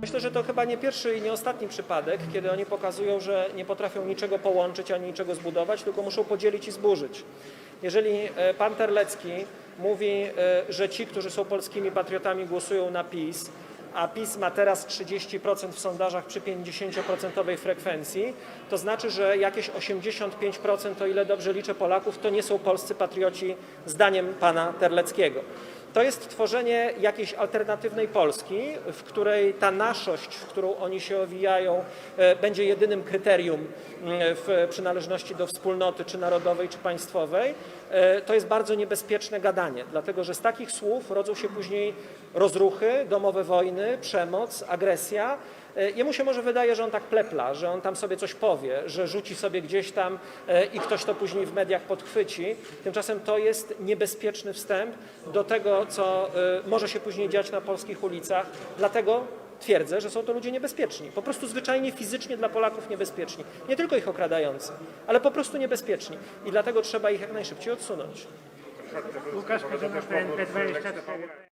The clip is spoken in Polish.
Myślę, że to chyba nie pierwszy i nie ostatni przypadek, kiedy oni pokazują, że nie potrafią niczego połączyć ani niczego zbudować, tylko muszą podzielić i zburzyć. Jeżeli e, pan Terlecki mówi, e, że ci, którzy są polskimi patriotami, głosują na PiS, a PiS ma teraz 30% w sondażach przy 50% frekwencji, to znaczy, że jakieś 85%, o ile dobrze liczę Polaków, to nie są polscy patrioci zdaniem pana Terleckiego. To jest tworzenie jakiejś alternatywnej Polski, w której ta naszość, w którą oni się owijają, e, będzie jedynym kryterium mm, w przynależności do wspólnoty, czy narodowej, czy państwowej. E, To jest bardzo niebezpieczne gadanie, dlatego że z takich słów rodzą się później rozruchy, domowe wojny, przemoc, agresja. E, Jemu się może wydaje, że on tak plepla, że on tam sobie coś powie, że rzuci sobie gdzieś tam e, i ktoś to później w mediach podchwyci. Tymczasem to jest niebezpieczny wstęp do tego, co e, może się później dziać na polskich ulicach. Dlatego twierdzę, że są to ludzie niebezpieczni. Po prostu zwyczajnie fizycznie dla Polaków niebezpieczni. Nie tylko ich okradający, ale po prostu niebezpieczni. I dlatego trzeba ich jak najszybciej odsunąć. Łukasz Korzyna, PNP 24.